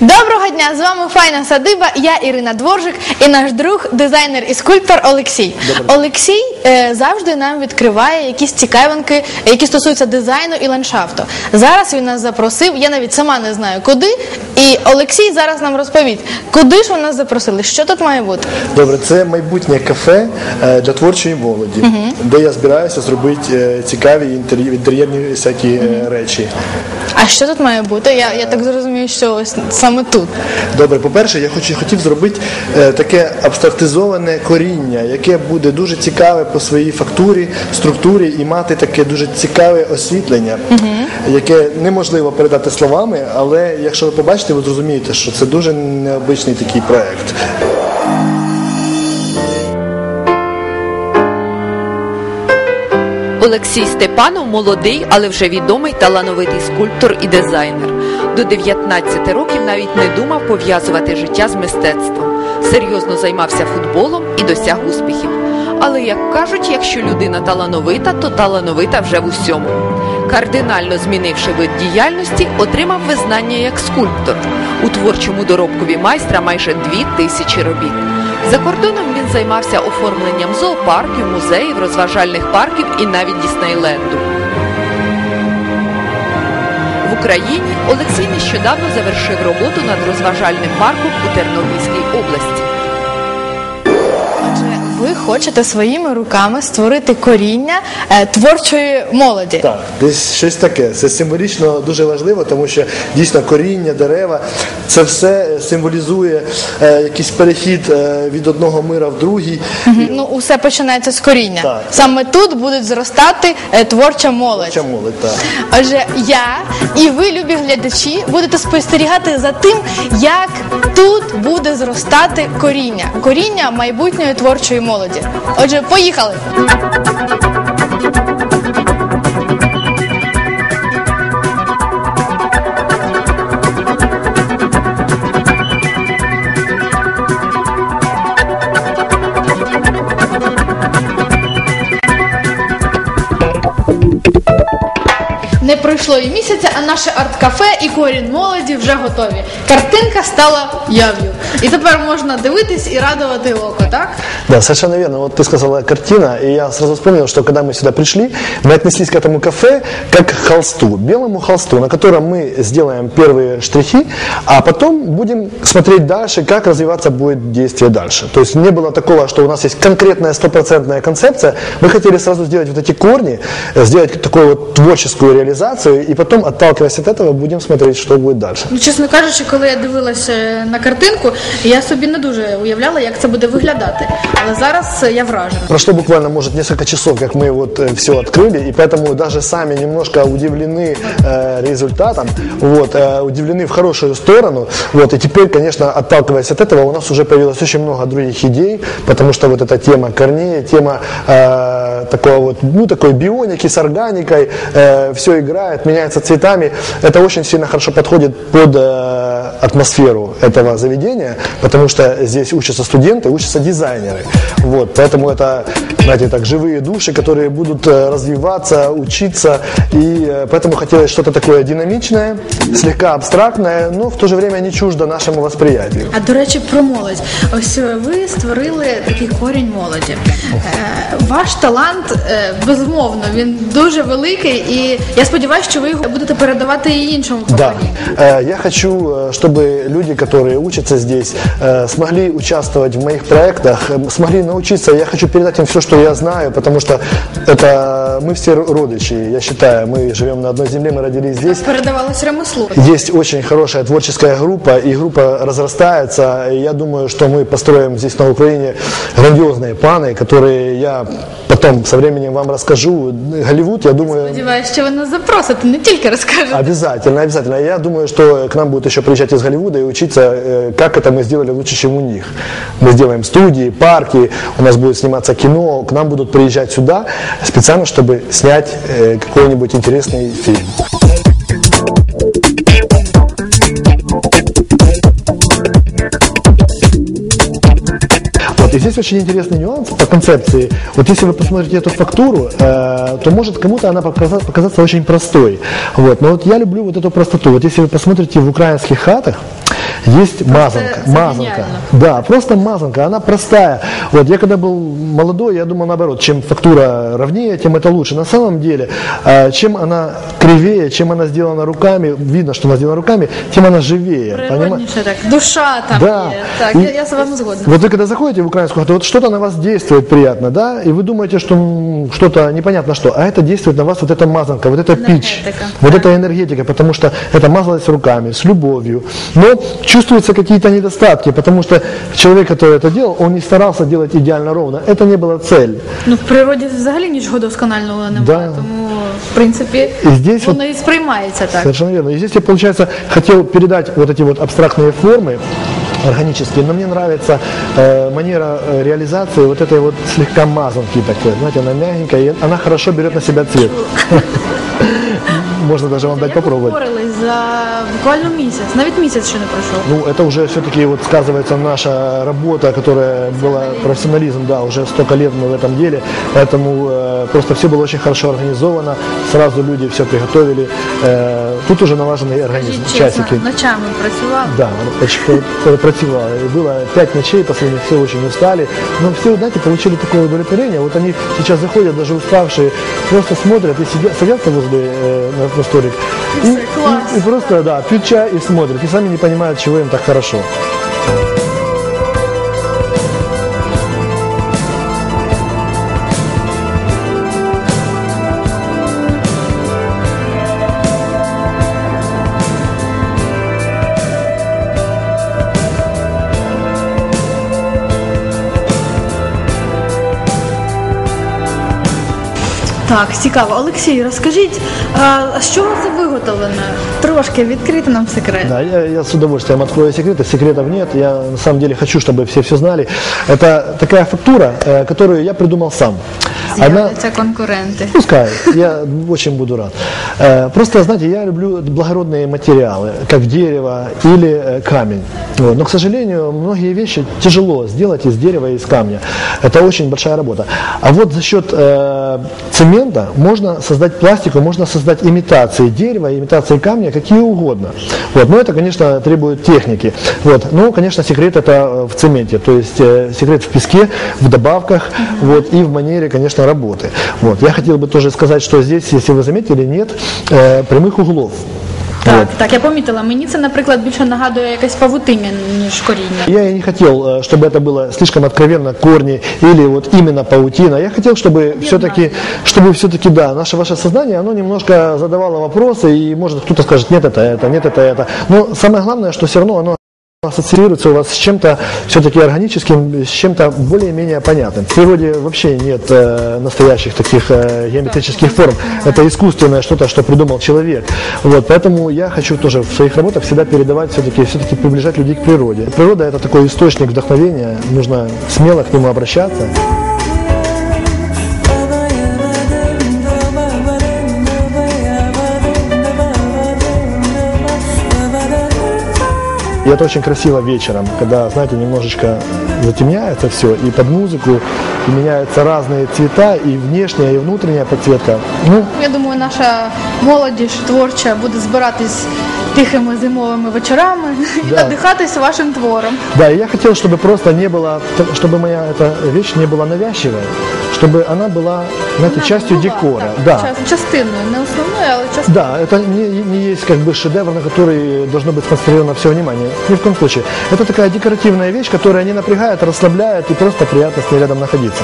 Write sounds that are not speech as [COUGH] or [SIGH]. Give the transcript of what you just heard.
Доброго дня! З вами Файна Садиба, я Ірина Дворжик і наш друг, дизайнер і скульптор Олексій. Олексій е, завжди нам відкриває якісь цікавинки, які стосуються дизайну і ландшафту. Зараз він нас запросив, я навіть сама не знаю куди. І Олексій зараз нам розповість, куди ж ви нас запросили, що тут має бути. Добре, це майбутнє кафе е, для творчої молоді, де я збираюся зробити е, цікаві інтер'єрні всякі е, речі. А що тут має бути? Я, я так зрозумію, що ось саме тут. Добре, по-перше, я хочу, хотів зробити е, таке абстрактизоване коріння, яке буде дуже цікаве по своїй фактурі, структурі і мати таке дуже цікаве освітлення, яке неможливо передати словами, але якщо ви побачите, ви зрозумієте, що це дуже необичний такий проект. Олексій Степанов молодий, але вже відомий талановитий скульптор і дизайнер. До 19 років навіть не думав пов'язувати життя з мистецтвом. Серйозно займався футболом і досяг успіхів. Але як кажуть, якщо людина талановита, то талановита вже в усьому. Кардинально змінивши вид діяльності, отримав визнання як скульптор. У творчому доробкові майстра майже дві тисячі робіт. За кордоном він займався оформленням зоопарків, музеїв, розважальних парків і навіть Діснейленду. В Україні Олексій нещодавно завершив роботу над розважальним парком у Тернопільській області. Хочете своїми руками створити коріння е, творчої молоді. Так, десь щось таке. Це символічно дуже важливо, тому що дійсно коріння, дерева, це все символізує е, якийсь перехід е, від одного мира в другий. Ну, усе починається з коріння. Так. Саме тут будуть зростати е, творча молодь. Ча молодь, так. Отже, я і ви, любі глядачі, будете спостерігати за тим, як тут буде зростати коріння. Коріння майбутньої творчої молоді. Отже, поїхали. пройшло і місяця, а наше арт-кафе і корінь молоді вже готові. Картинка стала яв'ю. І тепер можна дивитись і радувати око, так? Да, совершенно верно. Вот ты сказала картина, и я сразу вспомнил, что когда мы сюда пришли, мы отнеслись к этому кафе как к холсту, белому холсту, на котором мы сделаем первые штрихи, а потом будем смотреть дальше, как развиваться будет действие дальше. То есть не было такого, что у нас есть конкретная стопроцентная концепция. Мы хотели сразу сделать вот эти корни, э, сделать такую вот творческую реализацию, и потом, отталкиваясь от этого, будем смотреть, что будет дальше. Ну, чесно кажучи, коли я дивилася на картинку, я собі не дуже уявляла, як це буде виглядати. Але зараз я вражена. Прошло буквально, может, несколько часов, как мы вот все открыли, и поэтому даже сами немножко удивлены э, результатом, вот, э, удивлены в хорошую сторону, вот, и теперь, конечно, отталкиваясь от этого, у нас уже появилось очень много других идей, потому что вот эта тема корней, тема э, такого вот, ну, такой бионики с органикой, все играет, меняется цветами, это очень сильно хорошо подходит под э, атмосферу этого заведения, потому что здесь учатся студенты, учатся дизайнеры. Вот, поэтому это, знаете, так, живые души, которые будут э, развиваться, учиться. И э, поэтому хотелось что-то такое динамичное, слегка абстрактное, но в то же время не чуждо нашему восприятию. А до речі, про молодь. Ось е, ви створили такий корінь молоді. Е, ваш талант, е, безумовно, він дуже великий, і я сподіваюся, що ви його будете передавати і іншому Да, поколінню. Э, я хочу, э, чтобы люди, которые учатся здесь, э, смогли участвовать в моих проектах, э, смогли научиться. Я хочу передать им все, что я знаю, потому что это мы все родичи, я считаю, мы живем на одной земле, мы родились здесь. Передавалось ремесло. Есть очень хорошая творческая группа, и группа разрастается. И я думаю, что мы построим здесь на Украине грандиозные планы, которые я потом со временем вам расскажу. Голливуд, я думаю... Сподіваюся, що ви нас запросите, не тільки розкажете. Обязательно, обязательно. Я думаю, что к нам будут еще приезжать из Голливуда и учиться, э, как это мы сделали лучше, чем у них. Мы сделаем студии, парки, у нас будет сниматься кино, к нам будут приезжать сюда специально, чтобы снять э, какой-нибудь интересный фильм. И здесь очень интересный нюанс по концепции. Вот если вы посмотрите эту фактуру, э, то может кому-то она показаться, показаться очень простой. Вот, но вот я люблю вот эту простоту. Вот если вы посмотрите в украинских хатах, есть мазанка. это Мазанка. гениально. Да, просто мазанка, она простая. Вот я когда был молодой, я думал наоборот, чем фактура ровнее, тем это лучше. На самом деле, а, чем она кривее, чем она сделана руками, видно, что она сделана руками, тем она живее. Природніше так. Душа там Да. є. Так, И- я, я з вами згодна. Вот вы когда заходите в украинскую хату, вот что-то на вас действует приятно, да, и вы думаете, что что-то непонятно что, а это действует на вас вот эта мазанка, вот эта пич, Энергетика. вот эта энергетика, потому что это мазалось руками, с любовью. Но чувствуются какие-то недостатки, потому что человек, который это делал, он не старался делать идеально ровно. Это не была цель. Ну, в природі взагалі нічого досконального немає, Да. тому в принципі І здесь воно і сприймається так. Совершенно верно. И здесь я, получается, хотел передать вот эти вот абстрактные формы, органические, но мне нравится э, манера э, реализации вот этой вот слегка мазанки такой, знаете, она мягенькая, и она хорошо берет на себя цвет. [LAUGHS] Можно даже вам дать Як ви попробовать. впорались за буквально місяць, навіть місяць ще не пройшов. Ну, это уже все-таки вот сказывается наша работа, которая была профессионализм, да, уже столько лет мы в этом деле, поэтому э, просто все было очень хорошо организовано, сразу люди все приготовили, Э, тут уже налаженный организм, Скажіть чесно, часики. ночами працював. Да. И Было пять ночей, последних все очень устали. Но все, знаете, получили такое удовлетворение. Вот они сейчас заходят, даже уставшие, просто смотрят и сидят, садятся возле э, на, на столик. И, класс. и- и просто, да, пьют чай и смотрят. И сами не понимают, чего им так хорошо. Так, цікаво. Олексій, розкажіть, а з чого це виготовлено? Трошки відкрити нам секрет. Да, я, я с удовольствием открою секреты. Секретов нет. Я на самом деле хочу, чтобы все все знали. Это такая фактура, э, которую я придумал сам. Она, З'являться конкуренти. Пускай, я очень буду рад. Э, Просто, знаете, я люблю благородные материалы, как дерево или э, камень. Вот. Но, к сожалению, многие вещи тяжело сделать из дерева и из камня. Это очень большая работа. А вот за счет э, цемента можно создать пластику, можно создать имитации дерева, имитации камня, какие угодно. Вот. Но это, конечно, требует техники. Вот. Ну, конечно, секрет это э, в цементе, то есть э, секрет в песке, в добавках, вот, и в манере, конечно, работы. Вот. Я хотел бы тоже сказать, что здесь, если вы заметили, нет э, прямых углов. Так, так, я помітила. Мені це, наприклад, більше нагадує якесь павутиння, ніж коріння. Я и не хотел, э, чтобы это было слишком откровенно корни или вот именно паутина. Я хотел, чтобы все-таки, чтобы все-таки, да, наше ваше сознание, оно немножко задавало вопросы, и может кто-то скажет, нет, это это, нет, это это. Но самое главное, что все равно оно ассоциируется у вас с чем-то все-таки органическим, с чем-то более-менее понятным. В природе вообще нет э, настоящих таких э, геометрических форм. Это искусственное что-то, что придумал человек. Вот, поэтому я хочу тоже в своих работах всегда передавать все-таки, все-таки приближать людей к природе. Природа это такой источник вдохновения, нужно смело к нему обращаться. И это очень красиво вечером, когда, знаете, немножечко затемняется все, и под музыку, и меняются разные цвета, и внешняя, и внутренняя подсветка. Ну, Я думаю, наша молодіж творча буде збиратись тихими зимовими вечорами і [LAUGHS] Да. надихатись вашим твором. да, и я хотел, чтобы просто не было, чтобы моя эта вещь не была навязчивая, чтобы она была, знаете, Вона частью була, декора. так, Да. час- частиною, не основною, але частиною. Да, это не, не есть как бы шедевр, на который должно быть сконцентрировано все внимание. Ни в коем случае. Это такая декоративная вещь, которая не напрягает, расслабляет и просто приятно с ней рядом находиться.